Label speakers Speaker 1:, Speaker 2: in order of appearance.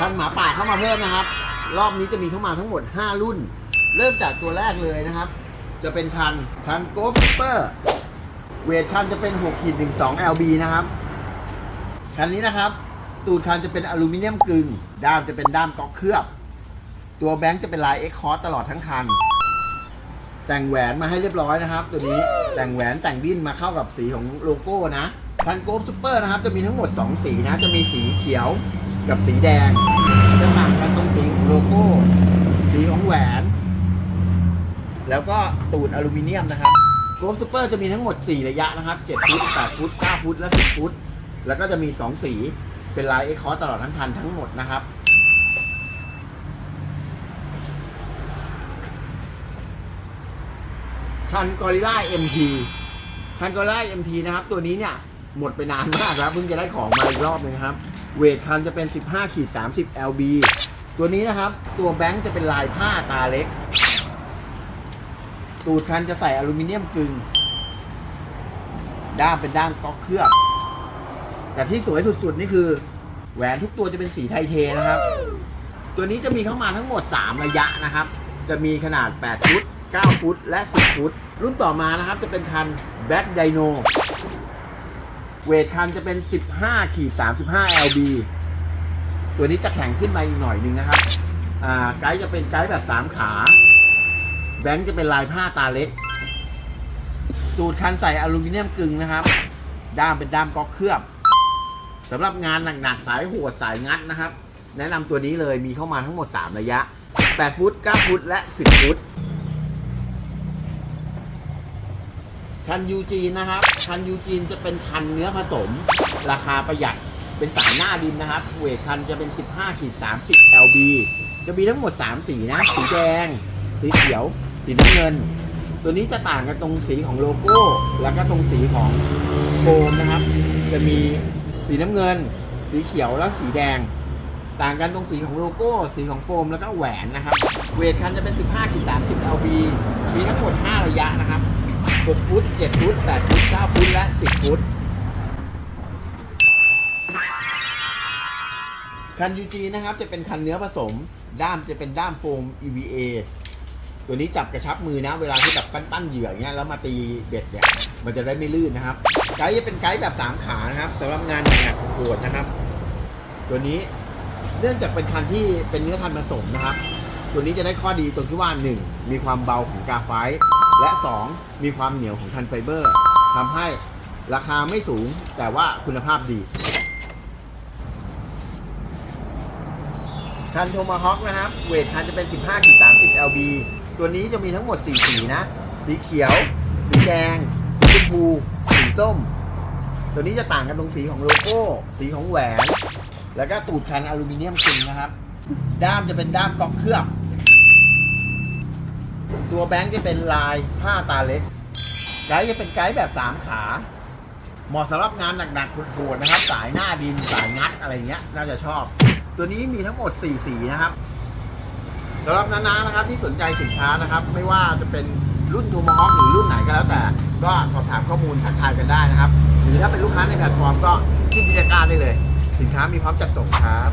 Speaker 1: คันหมาป่าเข้ามาเพิ่มนะครับ รอบนี้จะมีเข้ามาทั้งหมด 5 รุ่น เริ่มจากตัวแรกเลยนะครับ จะเป็นคันคันโกลฟิปเปอร์เวทคันจะเป็น6ขีด12 LB นะครับ คันนี้นะครับ ตูดคันจะเป็นอลูมิเนียมกึ่ง ด้ามจะเป็นด้ามก๊อกเคลือบ ตัวแบงค์จะเป็นลายเอ็กคอร์ตลอดทั้งคัน แต่งแหวนมาให้เรียบร้อยนะครับ ตัวนี้แต่งแหวนแต่งดิ้นมาเข้ากับสีของโลโก้นะคันโกลฟซูเปอร์นะครับ จะมีทั้งหมด 2 สีนะ จะมีสีเขียว กับสีแดง จะต่างกันตรงสีของโลโก้ สีของแหวน แล้วก็ตูดอลูมิเนียมนะครับโกลฟซูเปอร์จะมีทั้งหมด 4 ระยะนะครับ 7 ฟุต 8 ฟุต 9 ฟุต และ 10 ฟุต แล้วก็จะมี 2 สีเป็นลายเอ็กคอร์ตลอดทั้งคันทั้งหมดนะครับคันกอริล่า MT คันกอริล่า MT นะครับ ตัวนี้เนี่ย หมดไปนานมากแล้วเพิ่งจะได้ของมาอีกรอบหนึงครับ เวทคันจะเป็น 15ขีด30 LB ตัวนี้นะครับ ตัวแบงค์จะเป็นลายผ้าตาเล็ก ตูดคันจะใส่อลูมิเนียมกึ่งด้ามเป็นด้ามก๊อกเคลือบแต่ที่สวยสุดๆ นี่คือ แหวนทุกตัวจะเป็นสีไทเทนะครับ ตัวนี้จะมีเข้ามาทั้งหมด 3 ระยะนะครับ จะมีขนาด 8 ฟุต 9 ฟุต และ 10 ฟุต รุ่นต่อมานะครับจะเป็นคัน Black Dino เวทคันจะเป็น 15ขีด35 LB ตัวนี้จะแข็งขึ้นมาอีกหน่อยหนึงนะครับ อ่า ไกด์จะเป็นไกด์แบบ 3 ขา แบงค์จะเป็นลายผ้าตาเล็ก สูตรคันใส่อลูมิเนียมกึ่งนะครับ ด้ามเป็นด้ามก๊อกเคลือบสำหรับงานหนักๆ สายโหดสายงัดนะครับ แนะนำตัวนี้เลยมีเข้ามาทั้งหมด 3 ระยะ 8 ฟุต 9 ฟุต และ 10 ฟุต คันยูจีนนะครับ คันยูจีนจะเป็นคันเนื้อผสม ราคาประหยัดเป็นสายหน้าดินนะครับ เวทคันจะเป็น 15ขีด30 LB จะมีทั้งหมด 3 สีนะ สีแดง สีเขียว สีน้ำเงิน ตัวนี้จะต่างกันตรงสีของโลโก้ แล้วก็ตรงสีของโฟมนะครับ จะมีสีน้ำเงิน สีเขียวและสีแดง ต่างกันตรงสีของโลโก้ สีของโฟมแล้วก็แหวนนะครับ เวทคันจะเป็น 15ขีด30 LB มีทั้งหมด 5 ระยะนะครับ 6ฟุต7ฟุต8ฟุต9ฟุตและ 10 ฟุต คัน UG นะครับ จะเป็นคันเนื้อผสม ด้ามจะเป็นด้ามโฟม EVA ตัวนี้จับกระชับมือนะ เวลาที่แบบปั้นๆเหยื่อเงี้ยแล้วมาตีเบ็ดเนี่ย มันจะได้ไม่ลื่นนะครับ ไกด์จะเป็นไกด์แบบ 3 ขานะครับสำหรับงานหนักๆโหดนะครับ ตัวนี้เนื่องจากเป็นคันที่เป็นเนื้อคันผสมนะครับ ตัวนี้จะได้ข้อดีตรงที่ว่า 1. มีความเบาของกาไฟและ 2. มีความเหนียวของคันไฟเบอร์ทำให้ราคาไม่สูงแต่ว่าคุณภาพดีคันโทมาฮอคนะครับ เวทคันจะเป็น 15.30 LB ตัวนี้จะมีทั้งหมด 4 สีนะ สีเขียว สีแดง สีชมพู สีส้ม ตัวนี้จะต่างกันตรงสีของโลโก้ สีของแหวน แล้วก็ตูดคันอลูมิเนียมจริงนะครับ ด้ามจะเป็นด้ามก๊อกเคลือบ ตัวแบงค์จะเป็นลายผ้าตาเล็ก ไกด์จะเป็นไกด์แบบ 3 ขา เหมาะสำหรับงานหนักๆโหดๆนะครับ สายหน้าดินสายงัดอะไรเงี้ย น่าจะชอบ ตัวนี้มีทั้งหมด 4 สีนะครับสำหรับนาๆนะครับที่สนใจสินค้านะครับ ไม่ว่าจะเป็นรุ่นทูมอฮหรือรุ่นไหนก็แล้วแต่ ก็สอบถามข้อมูลทักทายกันได้นะครับ หรือถ้าเป็นลูกค้าในแพลตฟอร์มก็ขึ้นกิจการได้เลย สินค้ามีพร้อมจัดส่งครับ